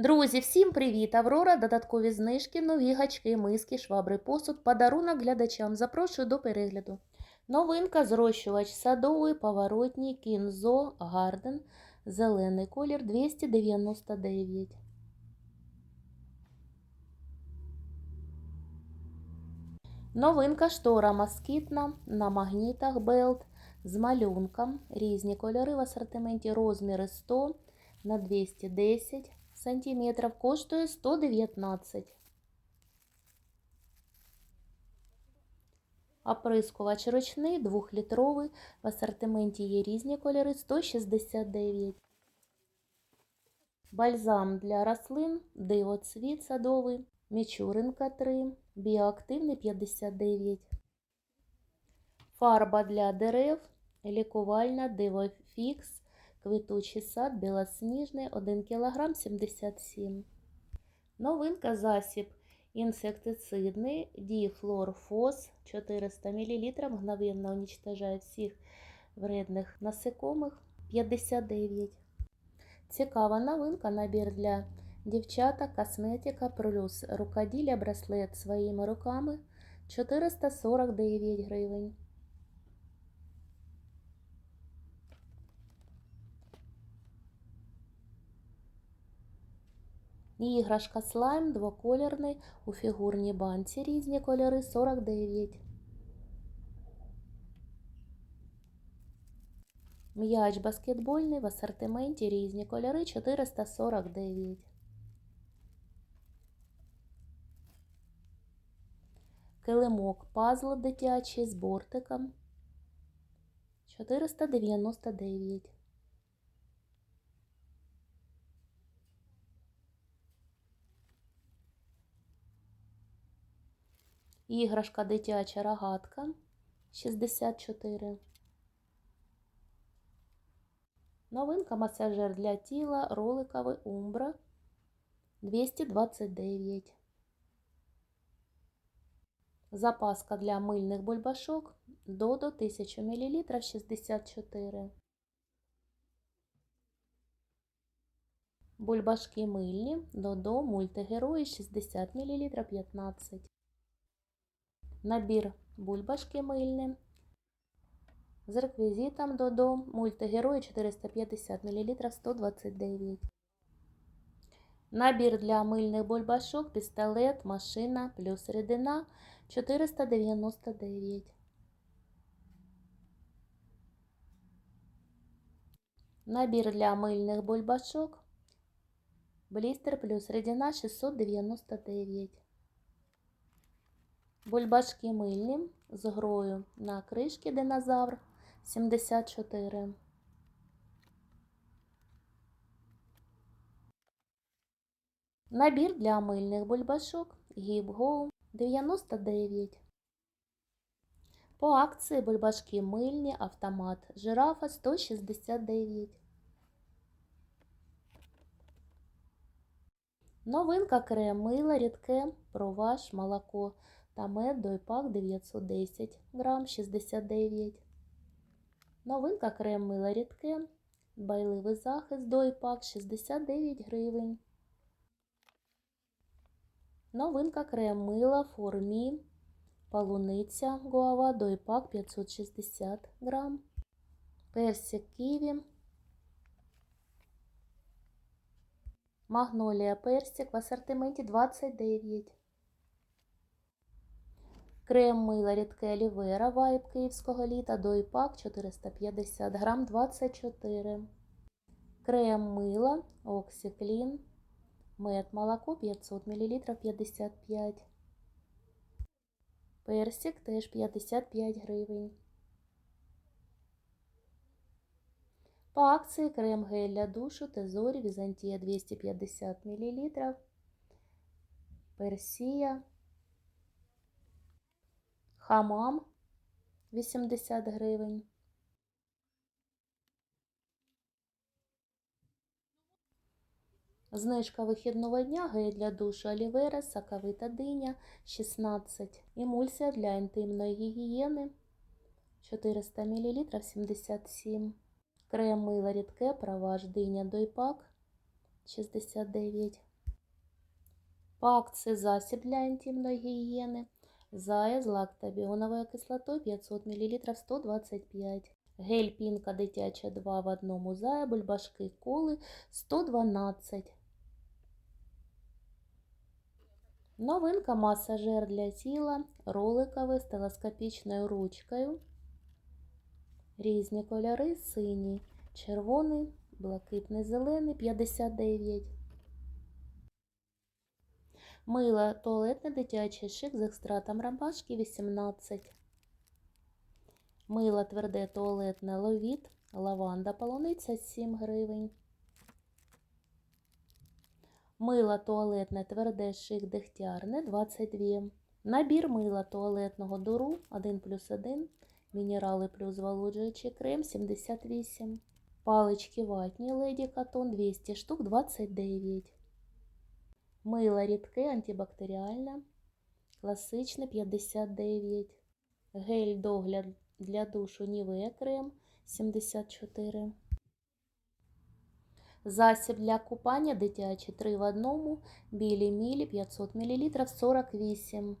Друзі, всім привіт! Аврора, додаткові знижки, нові гачки, миски, швабри, посуд, подарунок глядачам. Запрошую до перегляду. Новинка зрощувач садовий, поворотній, кінзо, гарден, зелений колір 299. Новинка штора москітна на магнітах белт з малюнком. Різні кольори в асортименті розміри 100 на 210 сантиметрів. Коштує 119. Оприскувач ручний 2-літровий. В асортименті є різні кольори 169. Бальзам для рослин, дивоцвіт садовий, Мічуринка 3, біоактивний 59. Фарба для дерев, лікувальна дивофікс, квітучий сад, білосніжний 1 кг 77 Новинка засіб інсектицидний діфлорфос 400 мл. Мгновенно уничтожає всіх вредних насекомих 59 Цікава новинка, набір для дівчата, косметика плюс рукоділля, браслет своїми руками 449 гривень. Іграшка слайм двокольорний у фігурній банці різні кольори 49. М'яч баскетбольний в асортименті різні кольори 449. Килимок пазл дитячий з бортиком 499. Іграшка дитяча рогатка 64. Новинка масажер для тіла роликовий Умбра 229. Запаска для мильних бульбашок Додо 1000 мл 64. Бульбашки мильні Додо мультигерої 60 мл 15. Набір бульбашки мильні з реквізитом Додо мультигерої 450 мл 129. Набір для мильних бульбашок, пістолет, машина плюс рідина 499. Набір для мильних бульбашок, блістер плюс рідина 699. Бульбашки мильні з грою на кришки динозавр 74. Набір для мильних бульбашок Гіп-Гоу 99. По акції бульбашки мильні автомат жирафа 169. Новинка крем мила рідке проваж молоко та мед дойпак 910 грам 69. Новинка крем мила рідке, байливий захист дойпак 69 гривень. Новинка крем мила формі полуниця гуава дойпак 560 грам. Персик ківі. Магнолія персик в асортименті 29. Крем мила рідке олівера вайб київського літа дойпак 450 грам 24. Крем мила Оксіклін. Мед молоко 500 мл 55. Персик теж 55 гривень. По акції крем гель для душу Тезорі Візантія 250 мл. Персія. Хамам 80 гривень. Знижка вихідного дня гель для душу олівера, соковита диня 16. Емульсія для інтимної гігієни 400 мл 77. Крем мило рідке, проваж диня дойпак 69. По акції засіб для інтимної гігієни. Зая з лактобіоновою кислотою 500 мл 125. Гель пінка дитяча 2 в одному зая, бульбашки коли 112. Новинка масажер для тіла, роликовий з телескопічною ручкою. Різні кольори синій, червоний, блакитний, зелений 59. Мило туалетне дитячий шик з екстратом ромашки 18. Мило тверде туалетне ловіт, лаванда полуниця 7 гривень. Мило туалетне тверде шик дегтярне 22. Набір мила туалетного дуру 1 плюс 1. Мінерали плюс зволожуючий крем 78. Палички ватні леді катон 200 штук 29. Мило рідке антибактеріальне. Класичне 59. Гель догляд для душу Нівея крем 74. Засіб для купання дитячий 3 в 1. Білі мілі 500 мл 48.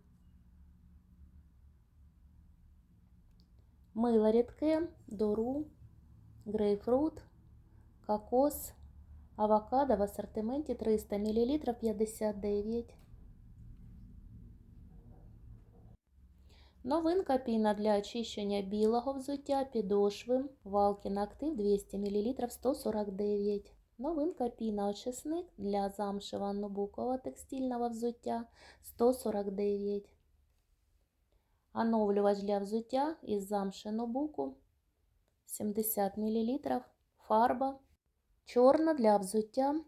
Мило рідке, дору, грейпфрут, кокос, авокадо в асортименті 300 мл 59. Новинка піна для очищення білого взуття підошви. Валкін актив 200 мл 149. Новинка піна очисник для замшева нубукового текстильного взуття 149. Оновлювач для взуття із замши нубуку 70 мл. Фарба. Чорна для взуття.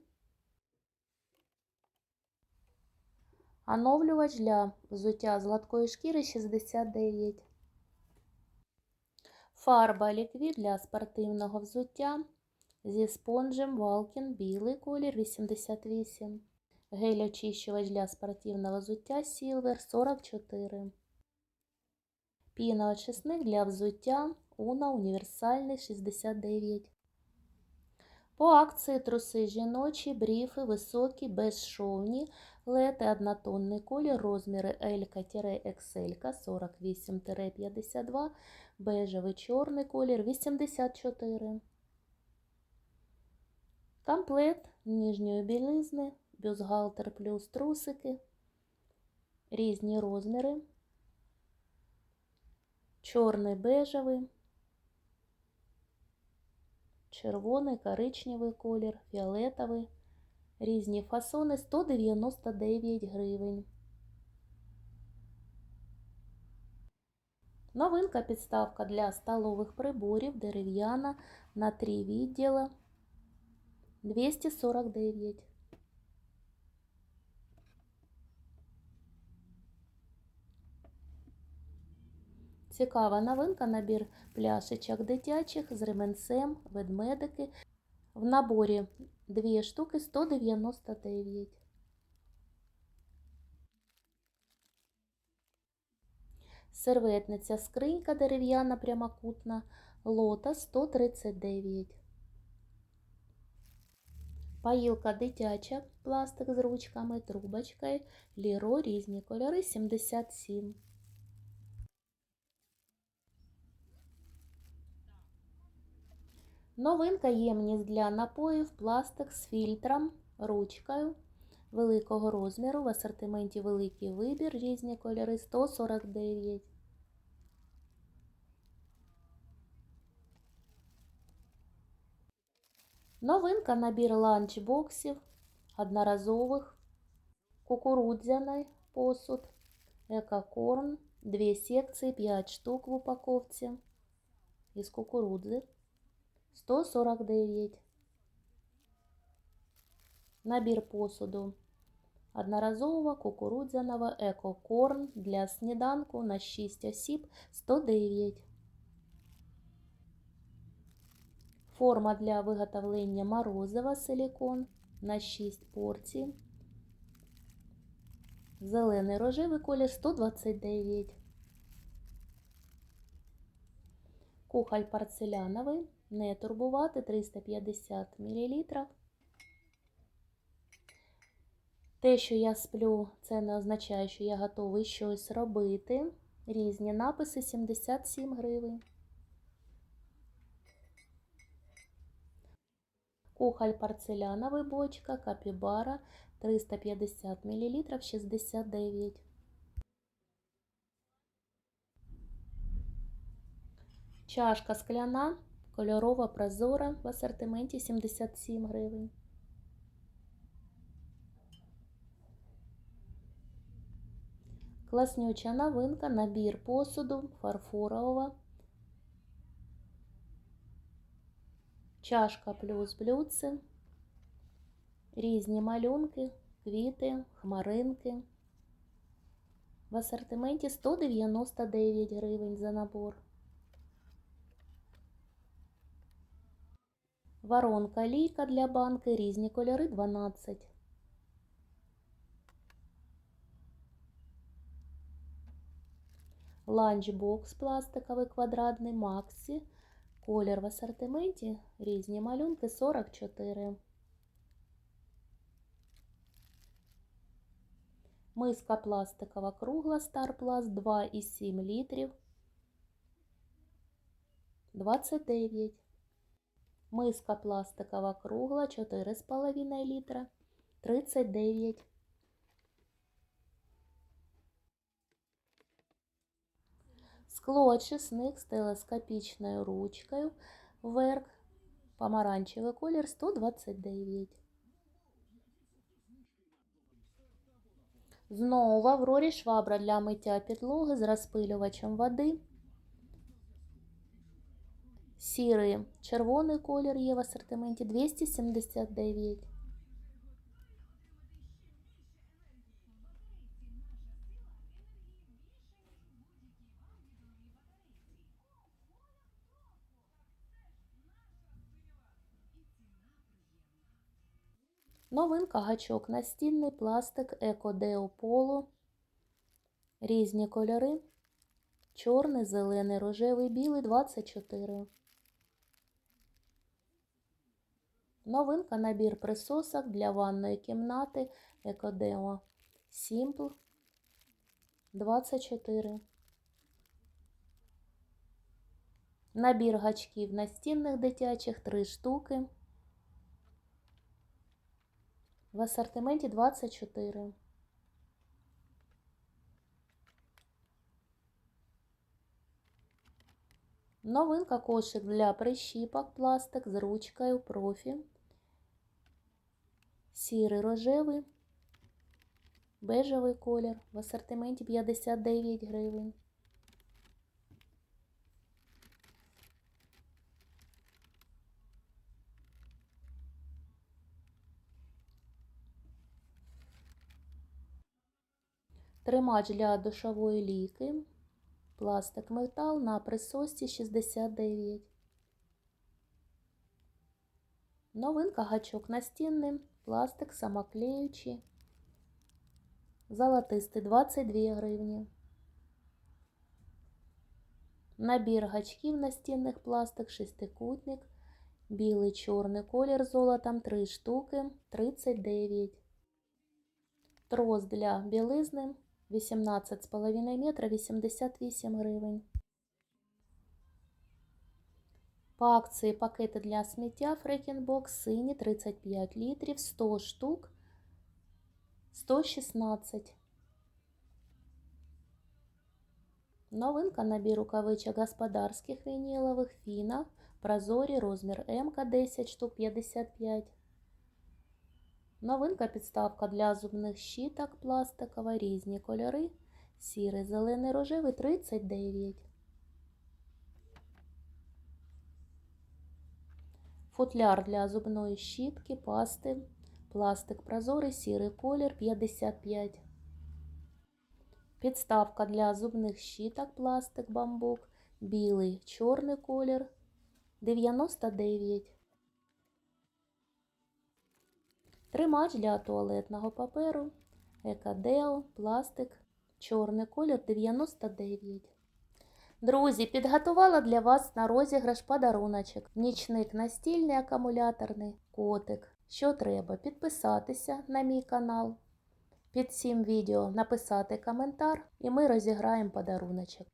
Оновлювач для взуття з гладкої шкіри 69. Фарба ліквід для спортивного взуття зі спонжем Валкін білий колір 88. Гель очищувач для спортивного взуття Silver 44. Піноочисник для взуття Уна універсальний 69. По акції труси жіночі, бріфи, високі, безшовні, лети, однотонний колір, розміри L-XL 48-52, бежевий чорний колір 84. Комплект ніжньої білизни, бюстгальтер плюс трусики, різні розміри, чорний бежевий, червоний, коричневий колір, фіолетовий, різні фасони 199 гривень. Новинка підставка для столових приборів дерев'яна на 3 відділа 249. Цікава новинка набір пляшечок дитячих з ременцем, ведмедики. В наборі 2 штуки 199. Серветниця скринька дерев'яна прямокутна, лота 139. Паїлка дитяча, пластик з ручками, трубочкою, ліро, різні кольори 77. Новинка ємність для напоїв, пластик з фільтром, ручкою великого розміру. В асортименті великий вибір, різні кольори 149. Новинка набір ланчбоксів одноразових, кукурудзяний посуд, екокорн, дві секції, 5 штук в упаковці із кукурудзи 149. Набір посуду одноразового кукурудзяного екокорн для сніданку на 6 осіб 109. Форма для виготовлення морозива силікон на 6 порцій. Зелений рожевий колір 129. Кухоль порцеляновий. Не турбувати 350 мл. Те, що я сплю, це не означає, що я готовий щось робити. Різні написи 77 гривень. Кухоль порцеляновий бочка, капібара 350 мл 69. Чашка скляна, кольорова прозора в асортименті 77 гривень. Класнюча новинка, набір посуду, фарфорова. Чашка плюс блюдце. Різні малюнки, квіти, хмаринки. В асортименті 199 гривень за набор. Воронка лійка для банки, різні кольори 12. Ланчбокс пластиковий квадратний Максі. Колір в асортименті, різні малюнки 44. Миска пластикова кругла Старпласт 2,7 літрів 29. Миска пластикова кругла 4,5 літра 39. Склоочисник з телескопічною ручкою вверх. Помаранчевий колір 129. Знову в Аврорі швабра для миття підлоги з розпилювачем води. Сірий червоний колір є в асортименті 279. Новинка гачок настільний пластик Екодео Поло. Різні кольори. Чорний, зелений, рожевий, білий 24. Новинка набір присосок для ванної кімнати Екодео Simple 24. Набір гачків настінних дитячих 3 штуки. В асортименті 24. Новинка кошик для прищіпок пластик з ручкою профі. Сірий рожевий, бежевий колір. В асортименті 59 гривень. Тримач для душової ліки. Пластик метал на присосці 69. Новинка гачок настінний. Пластик самоклеючий. Золотистий 22 гривні. Набір гачків настінних пластик, шестикутник. Білий чорний колір золотом 3 штуки 39. Трос для білизни 18,5 метра 88 гривень. По акції пакети для сміття Фрекінбокс сині 35 літрів 100 штук 116. Новинка набір рукавичок господарських вінілових фіна. Прозорі розмір М 10 штук 55. Новинка підставка для зубних щіток пластикова, різні кольори. Сірий, зелений, рожевий 39. Футляр для зубної щітки, пасти. Пластик прозорий, сірий колір 55. Підставка для зубних щіток, пластик, бамбук. Білий, чорний колір 99. Тримач для туалетного паперу, екадео, пластик, чорний колір 99. Друзі, підготувала для вас на розіграш подаруночок. Нічник настільний акумуляторний котик. Що треба? Підписатися на мій канал, під цим відео написати коментар і ми розіграємо подаруночок.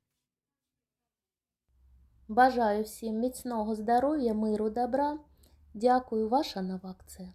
Бажаю всім міцного здоров'я, миру, добра. Дякую, ваша нова акція.